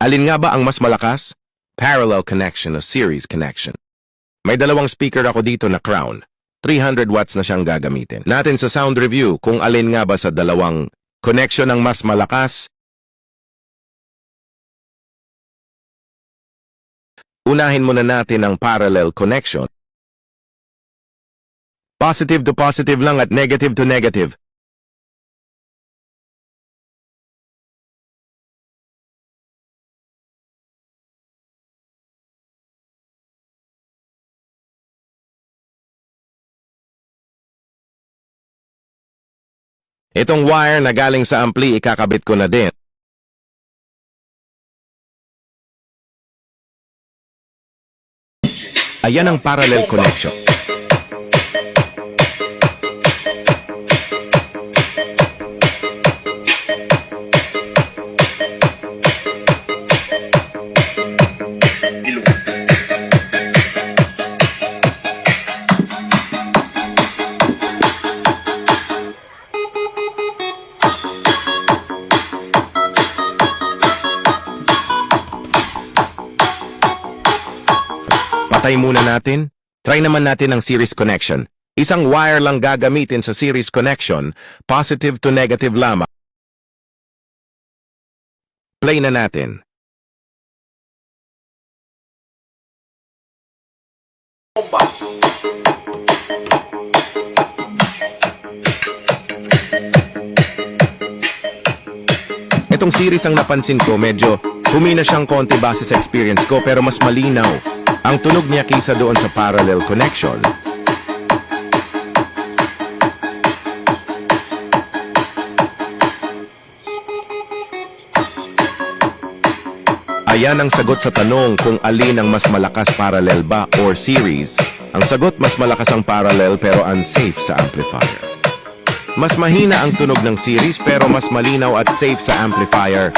Alin nga ba ang mas malakas? Parallel connection o series connection. May dalawang speaker ako dito na crown. 300 watts na siyang gagamitin. Natin sa sound review kung alin nga ba sa dalawang connection ang mas malakas. Unahin muna natin ang parallel connection. Positive to positive lang at negative to negative. Itong wire na galing sa ampli ikakabit ko na din. Ayan ang parallel connection. Patay muna natin. Try naman natin ang series connection. Isang wire lang gagamitin sa series connection, positive to negative lamang. Play na natin. Itong series ang napansin ko, medyo humina siyang konti base sa experience ko pero mas malinaw ang tunog niya kaysa doon sa parallel connection. Ayan ang sagot sa tanong kung alin ang mas malakas parallel ba or series. Ang sagot mas malakas ang parallel pero unsafe sa amplifier. Mas mahina ang tunog ng series pero mas malinaw at safe sa amplifier